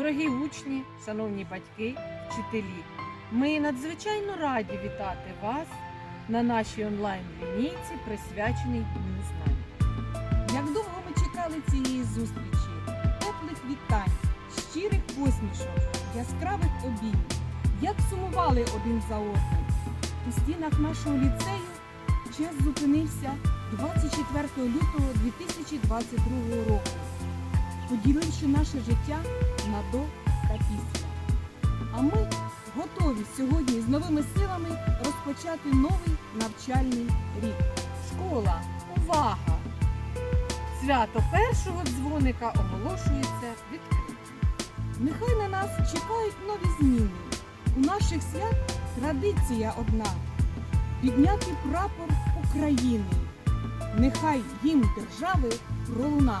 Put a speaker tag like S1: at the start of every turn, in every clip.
S1: Дорогі учні, шановні батьки, вчителі, ми надзвичайно раді вітати вас на нашій онлайн-лінійці, присвяченій Дню знань. Як довго ми чекали цієї зустрічі, теплих вітань, щирих посмішок, яскравих обіймів, як сумували один за одним. У стінах нашого ліцею час зупинився 24 лютого 2022 року, поділивши наше життя на до та після. А ми готові сьогодні з новими силами розпочати новий навчальний рік. Школа, увага! Свято першого дзвоника оголошується відкритим. Нехай на нас чекають нові зміни. У наших свят традиція одна підняти прапор України. Нехай гімн держави пролуна.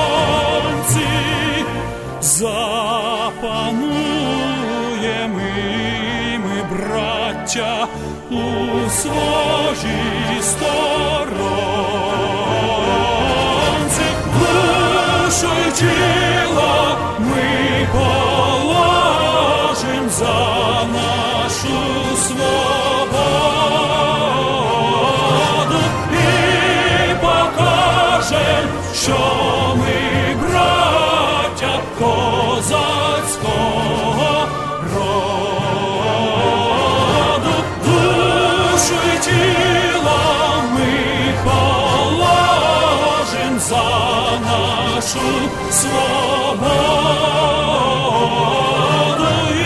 S2: своїй сторонці, душу й тіло положим за нашу нашу свободу і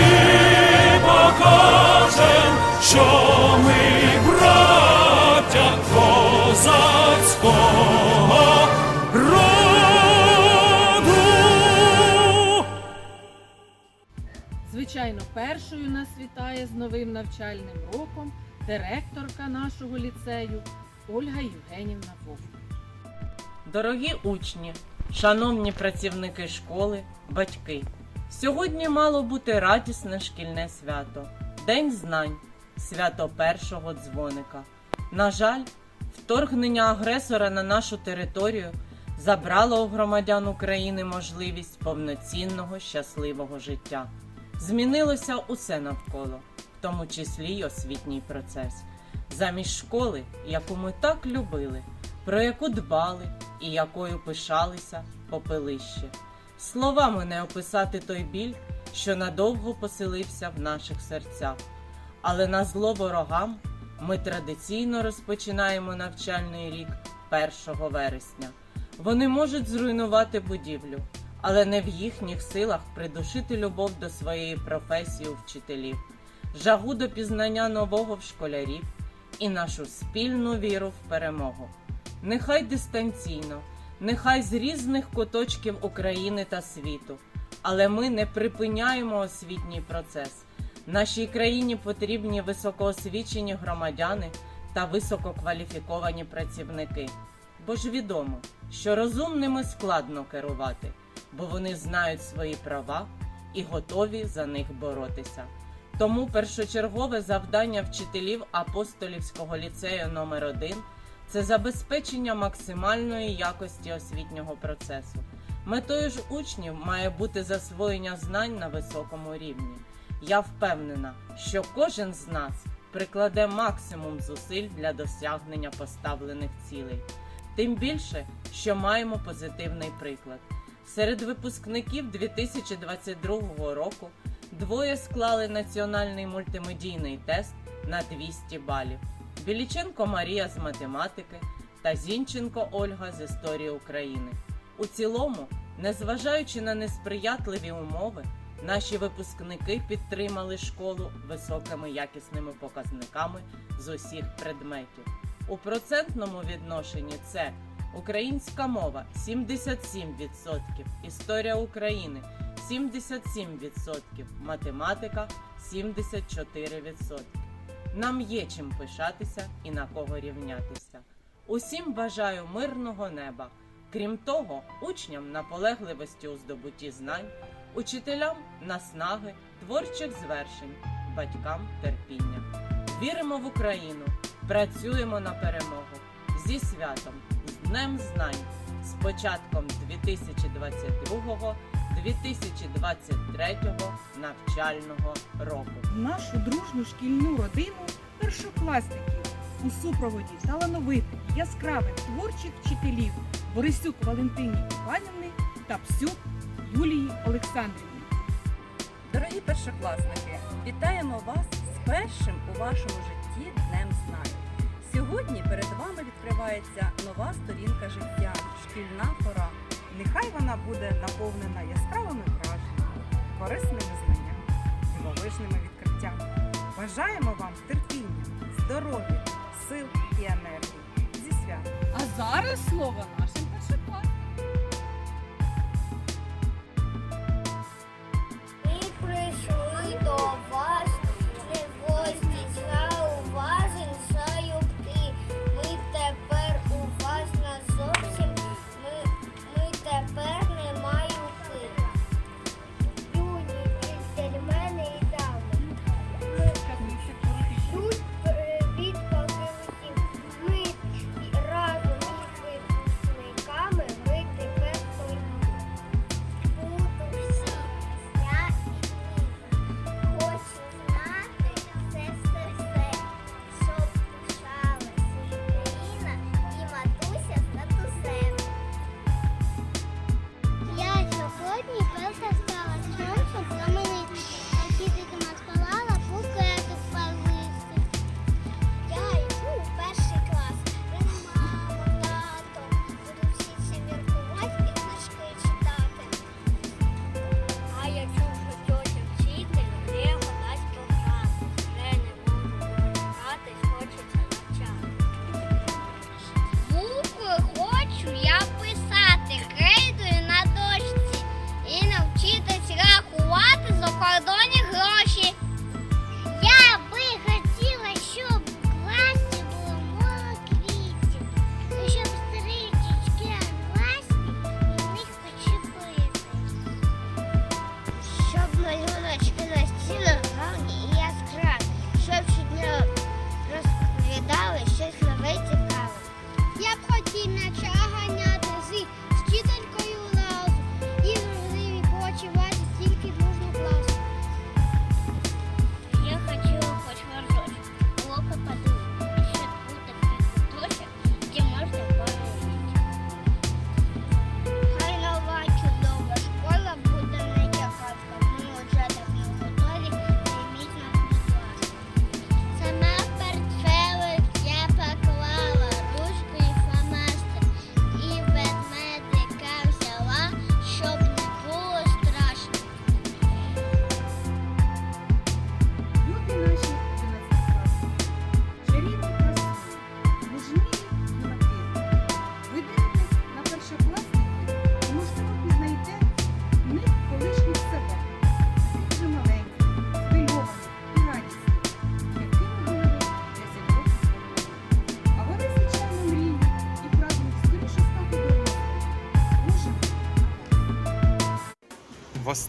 S2: покажем, що ми браття козацького роду.
S1: Звичайно, першою нас вітає з новим навчальним роком директорка нашого ліцею Ольга Євгенівна Вовк.
S3: Дорогі учні, шановні працівники школи, батьки. Сьогодні мало бути радісне шкільне свято День знань, свято першого дзвоника. На жаль, вторгнення агресора на нашу територію забрало у громадян України можливість повноцінного щасливого життя. Змінилося усе навколо, в тому числі й освітній процес. Замість школи, яку ми так любили, про яку дбали і якою пишалися попелище. Словами не описати той біль, що надовго поселився в наших серцях. Але на зло ворогам ми традиційно розпочинаємо навчальний рік 1 вересня. Вони можуть зруйнувати будівлю, але не в їхніх силах придушити любов до своєї професії у вчителів, жагу до пізнання нового в школярів і нашу спільну віру в перемогу. Нехай дистанційно, нехай з різних куточків України та світу, але ми не припиняємо освітній процес. Нашій країні потрібні високоосвічені громадяни та висококваліфіковані працівники. Бо ж відомо, що розумними складно керувати, бо вони знають свої права і готові за них боротися. Тому першочергове завдання вчителів апостолівського ліцею номер 1 це забезпечення максимальної якості освітнього процесу. Метою ж учнів має бути засвоєння знань на високому рівні. Я впевнена, що кожен з нас прикладе максимум зусиль для досягнення поставлених цілей. Тим більше, що маємо позитивний приклад. Серед випускників 2022 року двоє склали національний мультимедійний тест на 200 балів. Біліченко Марія з математики та Зінченко Ольга з історії України. У цілому, незважаючи на несприятливі умови, наші випускники підтримали школу високими якісними показниками з усіх предметів. У процентному відношенні це українська мова 77%, історія України 77%, математика 74%. Нам є чим пишатися і на кого рівнятися. Усім бажаю мирного неба. Крім того, учням наполегливості у здобутті знань, учителям наснаги, творчих звершень, батькам терпіння. Віримо в Україну, працюємо на перемогу зі святом, з Днем Знань, з початком 2022-2023 навчального року.
S1: нашу дружну шкільну родину першокласників у супроводі талановитих, яскравих творчих вчителів Борисюк Валентині Іванівни та Псюк Юлії Олександрівни.
S4: Дорогі першокласники, вітаємо вас з першим у вашому житті Днем Знань. Сьогодні перед вами відкривається нова сторінка життя, шкільна пора. Нехай вона буде наповнена яскравими враженнями, корисними знаннями, і дивовижними відкриттями. Бажаємо вам терпіння, здоров'я, сил і енергії. Зі святом!
S1: А зараз слово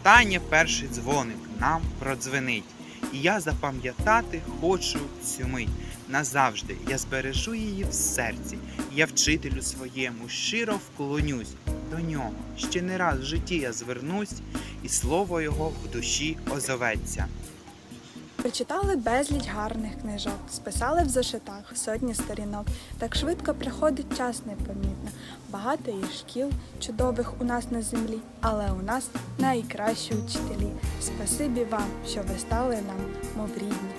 S5: Востаннє перший дзвоник нам продзвенить, і я запам'ятати хочу цю мить. Назавжди я збережу її в серці. Я вчителю своєму щиро вклонюсь до нього. Ще не раз в житті я звернусь, і слово його в душі озоветься.
S6: Прочитали безліч гарних книжок, списали в зошитах сотні сторінок. Так швидко приходить час непомітно. Багато є шкіл чудових у нас на землі, але у нас найкращі учителі. Спасибі вам, що ви стали нам, мов рідні.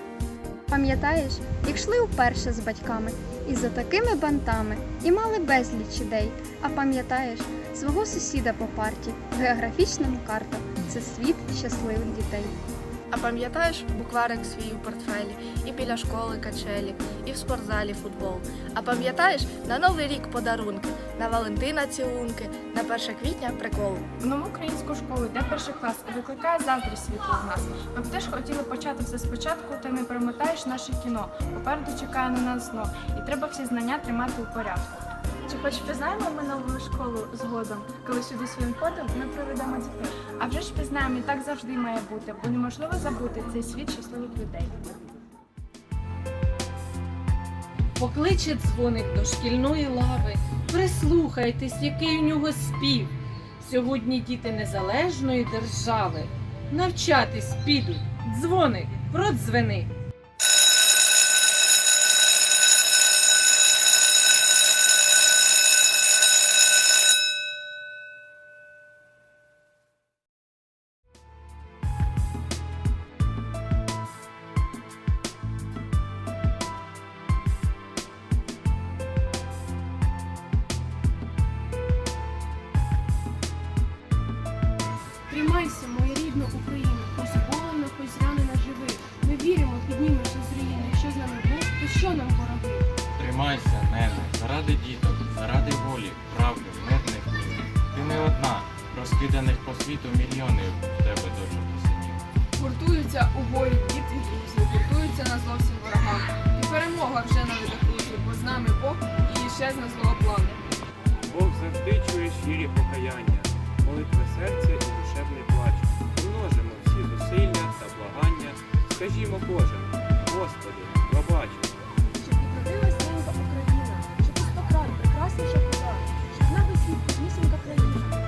S7: Пам'ятаєш, як йшли уперше з батьками і за такими бантами, і мали безліч ідей. А пам'ятаєш свого сусіда по парті, географічному карта це світ щасливих дітей.
S8: А пам'ятаєш букварик свій у портфелі, і біля школи качелі, і в спортзалі футбол. А пам'ятаєш на Новий рік подарунки, на Валентина цілунки, на 1 квітня прикол.
S9: В нову українську школу йде перший клас і викликає заздрість світло в нас. Ми б теж хотіли почати все спочатку, та не перемотаєш наше кіно. Попереду чекає на нас знов, і треба всі знання тримати у порядку. Хоч пізнаємо ми нову школу згодом, коли сюди своїм ходом ми приведемо дітей? А вже ж пізнаємо, і так завжди має бути, бо неможливо забути цей світ щасливих людей.
S1: Покличе дзвоник до шкільної лави. Прислухайтесь, який у нього спів. Сьогодні діти незалежної держави. Навчатись підуть. Дзвоник, продзвени.
S9: Тримайся, моя рідна Україна, хоч болено, хоч зранена живи. Ми віримо, піднімешся з руїни. Якщо з нами Бог, то що нам вороги?
S10: Тримайся, нене, заради діток, заради волі, правди, мирних днів. Ти не одна, розкиданих по світу мільйони в тебе дочок і синів.
S9: Гуртуються у бою діти і друзі, гуртуються на зло всім ворогам. І перемога вже на видохлузі, бо з нами Бог і щезне злого плану.
S11: Бог завжди чує щирі покаяння, молитви серця і плач. Множимо всі зусилля та благання. Скажімо кожен, Господи, пробач.
S9: Щоб відродилась ненька Україна, щоб сто край прекрасніша була, щоб на весь світ країна,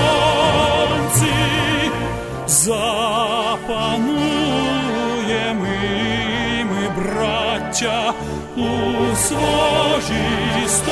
S2: своїй сторонці,